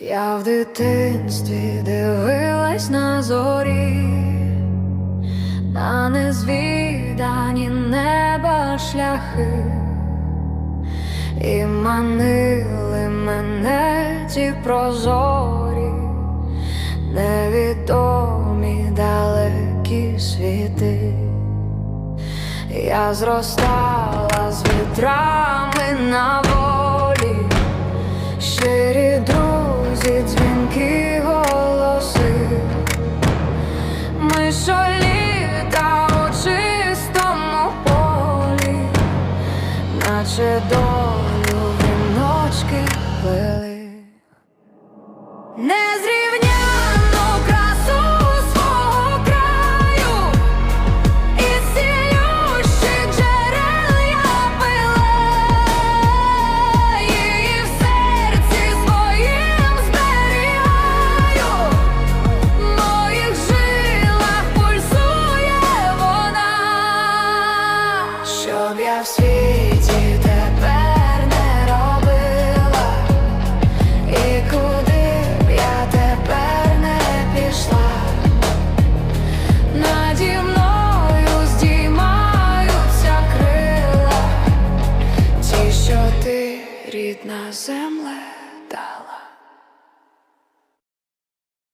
Я в дитинстві дивилась на зорі, на незвідані неба шляхи, і манили мене ті прозорі, невідомі далекі світи. Я зростала з вітрами на волі, щирі що літа у чистому полі, наче долю віночки плели. Незрівняну щоб я в світі тепер не робила. І куди б я тепер не пішла, наді мною здіймаються крила, ті, що ти рідна земле дала.